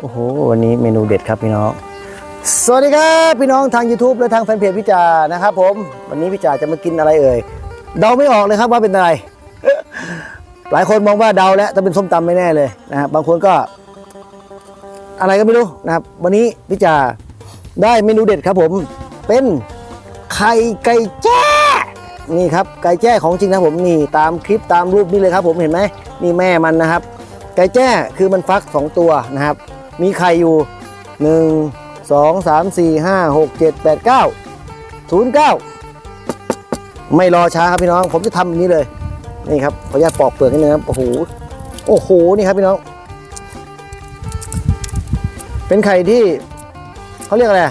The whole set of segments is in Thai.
โอ้โห วันนี้เมนูเด็ดครับพี่น้อง สวัสดีครับพี่น้องทาง YouTube และทางแฟนเพจพี่จานะครับผม วันนี้พี่จาจะมากินอะไรเอ่ย เดาไม่ออกเลยครับว่าเป็นอะไร หลายคนมองว่าเดาแล้วจะเป็นส้มตำไม่แน่เลยนะครับบางคนก็ อะไรก็ไม่รู้นะครับ วันนี้พี่จาได้เมนูเด็ดครับผม เป็นไข่ไก่แจ้ นี่ครับไก่แจ้ของจริงนะผมนี่ตามคลิปตามรูปนี่เลยครับ ผมเห็นไหมนี่แม่มันนะครับ ไก่แจ้คือมันฟักสองตัวนะครับ มีไข่อยู่ 1 2 3 4 5 6 7 8 9 0 9 ไม่รอช้าครับพี่น้อง ผมจะทำแบบนี้เลยนี่ครับขออนุญาตปอกเปลือกนิดนึงครับโอ้โหโอ้โหนี่ครับพี่น้อง เป็นไข่ที่เขาเรียกอะไร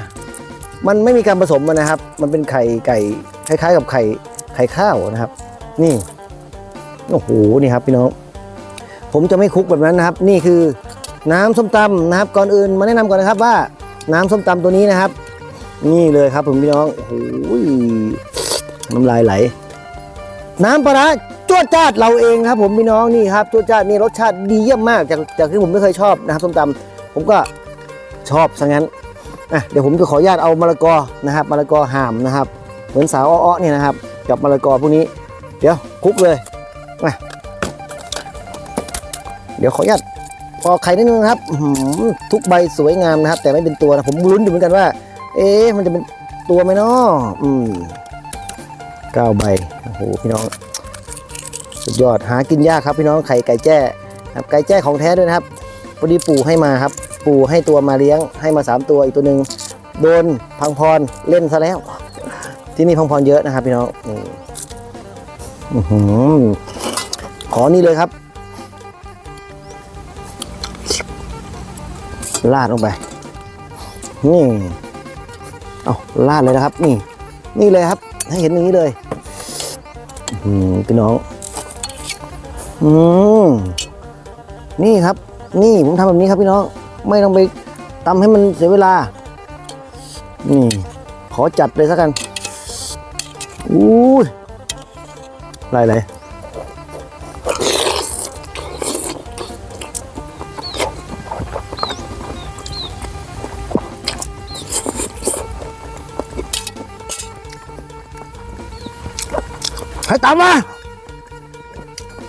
มันไม่มีการผสมนะครับ มันเป็นไข่ไก่คล้ายๆ กับไข่ ไข่ข้าวนะครับ นี่โอ้โหนี่ครับพี่น้องผมจะไม่คลุกแบบนั้นนะครับ นี่คือน้ำส้มตำนะครับ ก่อนอื่นมาแนะนำก่อนนะครับว่าน้ำส้มตำตัวนี้นะครับ นี่เลยครับผมพี่น้องโอ้โหน้ำลายไหล น้ำปลาร้าจวดจ้าดเราเองครับ ผมพี่น้องนี่ครับจวดจ้าดนี่รสชาติดีเยี่ยมมากจากจากที่ผมไม่เคยชอบนะครับส้มตำผมก็ชอบซะงั้นอะเดี๋ยวผมจะขออนุญาตเอามะละกอนะครับมะละกอห่ามนะครับ เหมือนสาวอ้อเนี่ยนะครับ กับมะละกอพวกนี้ เดี๋ยวคลุกเลยมาเดี๋ยวขออนุญาตปอกไข่นิดนึงนะครับทุกใบสวยงามนะครับ แต่ไม่เป็นตัวนะผมลุ้นอยู่เหมือนกันว่า เอ๊ะมันจะเป็นตัวไหมเนาะอืมเก้าใบโอ้โหพี่น้อง สุดยอดหากินยากครับพี่น้องไข่ไก่แจ้ครับไก่แจ้ของแท้ด้วยนะครับพอดีปู่ให้มาครับ ปู่ให้ตัวมาเลี้ยงให้มาสามตัวอีกตัวหนึ่งโดนพังพรเล่นซะแล้ว ที่นี่พังพรเยอะนะครับพี่น้องนี่อือหือขอนี่เลยครับลาดลงไป นี่ เอาลาดเลยนะครับ นี่ นี่เลยครับ ให้เห็นอย่างนี้เลยอืมพี่น้อง อืมนี่ครับ นี่ผมทำแบบนี้ครับพี่น้อง ไม่ต้องไปตำให้มันเสียเวลา นี่ ขอจัดเลยสักกัน อู้ยไรไรให้ตามมา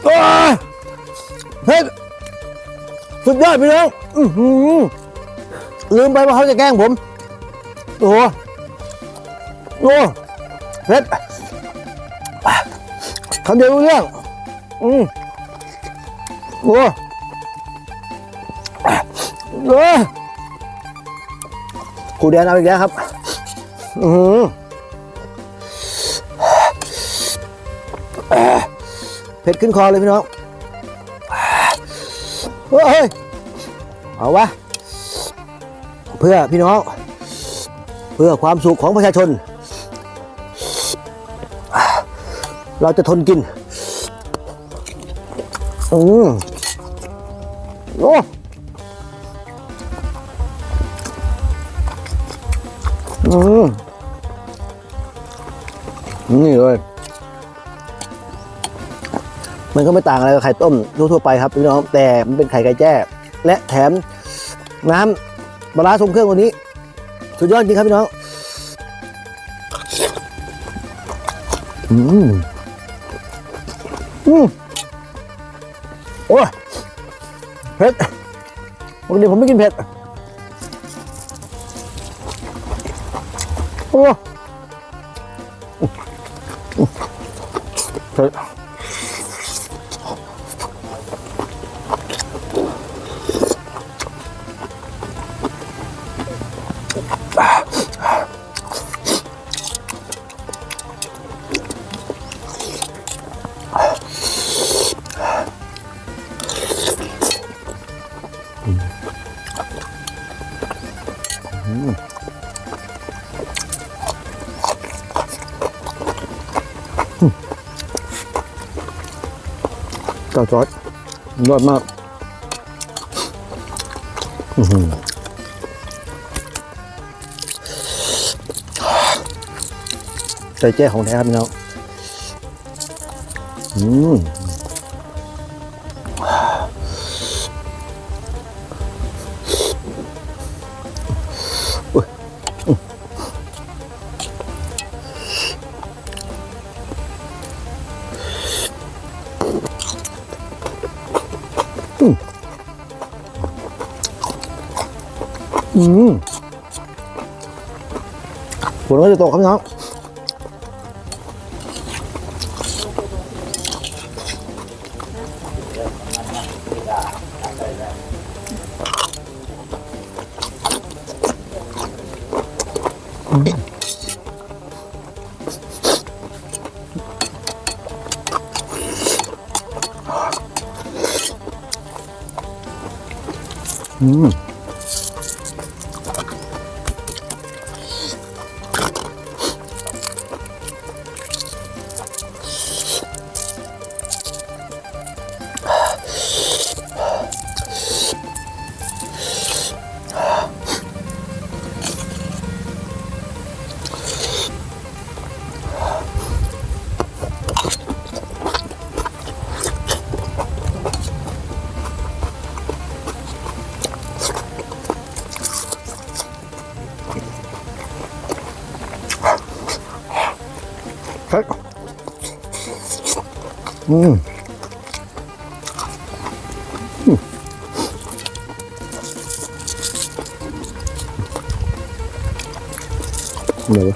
เฮ้ยสุดยอดพี่น้องลืมไปว่าเขาจะแกล้งผม โอ้โหโอ้ เผ็ดคำเดียวรู้เรื่อง อืมโอ้โอ้ครูเดียนเอาอีกแล้วครับ อือหือเผ็ดขึ้นคอเลยพี่น้องเฮ้ย เอาวะ เพื่อพี่น้อง เพื่อความสุขของประชาชน เราจะทนกิน อืมโอ้อืมนี่เลย มันก็ไม่ต่างอะไรกับไข่ต้มทั่วไปครับพี่น้อง แต่มันเป็นไข่ไก่แจ้ และแถมน้ำปลาร้าทรงเครื่องตัวนี้ สุดยอดจริงครับพี่น้อง อืม อืมโอ้ยเผ็ดปกติผมไม่กินเผ็ดโอ้เผ็ด เจ้าจอดยอดมากอื้อหือใจแจ้ของแท้ครับพี่น้องอืม อืมฝนก็จะตกครับพี่น้องอืม อืมอืมเดี๋ยว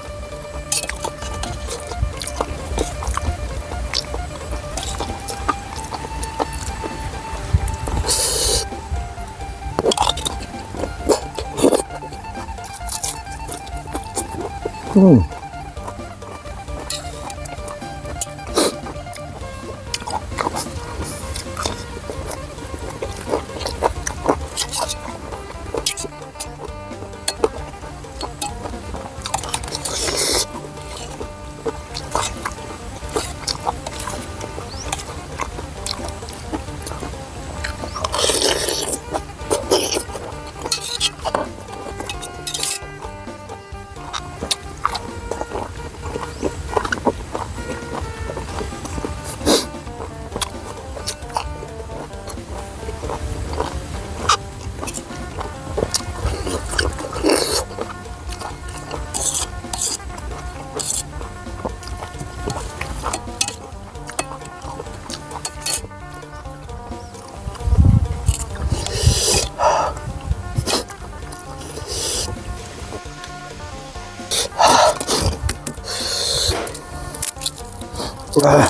อืม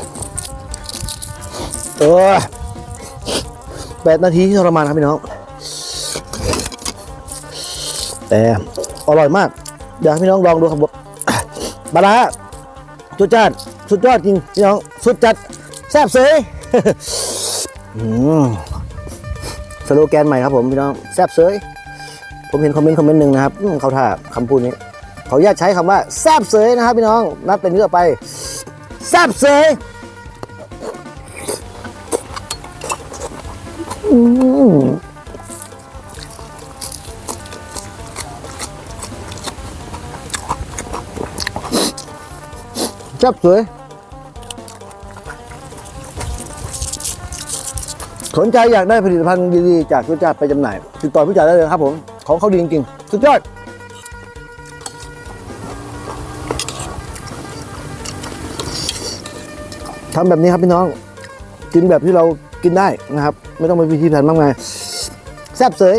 เออแปดนาทีที่ทรมานครับพี่น้อง แต่อร่อยมาก เดี๋ยวให้พี่น้องลองดูครับผมปลาราสุดจัดสุดยอดจริงพี่น้องสุดจัดแซ่บเสยสโลแกนใหม่ครับผมพี่น้องแซ่บเสยผมเห็นคอมเมนต์คอมเมนต์หนึ่งนะครับเขาท่าคำพูดนี้เขาญาตใช้คำว่าแซ่บเสยนะครับพี่น้องนับเป็นเรื่องไป แซ่บเสยอืมจับสยสนใจอยากได้ผลิตภัณฑ์ดีๆ จากทุจ่าไปจำหน่าย ติดต่อพี่จ่าได้เลยครับผม ของเขาดีจริงๆ สุดยอด ทำแบบนี้ครับพี่น้อง กินแบบที่เรากินได้นะครับ ไม่ต้องไปพิธีแผนมากมายแซ่บเสย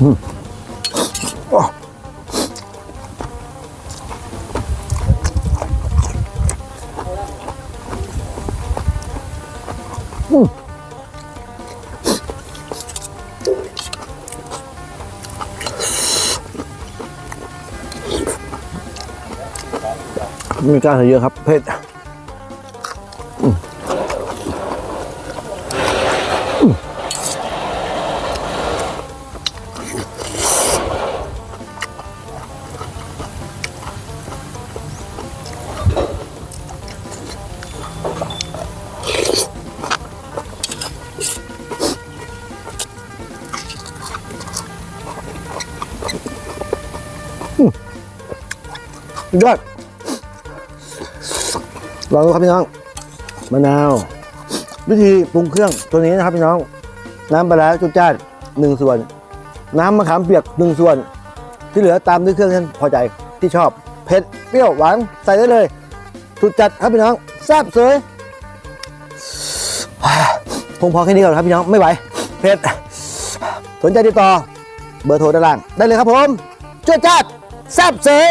อืมโอ้อืม มีก้ารเยอะครับ เผ็ดยอด ลองดูครับพี่น้อง มะนาว วิธีปรุงเครื่องตัวนี้นะครับพี่น้อง น้ำปลาร้าจุดจ้านหนึ่งส่วน น้ำมะขามเปียกหนึ่งส่วน ที่เหลือตามด้วยเครื่องที่านพอใจที่ชอบ เผ็ดเปรี้ยวหวานใส่ได้เลยสุดจัดครับพี่น้องแซ่บสวยคงพอแค่นี้ก่อนครับพี่น้องไม่ไหวเผ็ดสนใจติดต่อเบอร์โทรด้านล่างได้เลยครับผมจวดจ้าดแซ่บเสย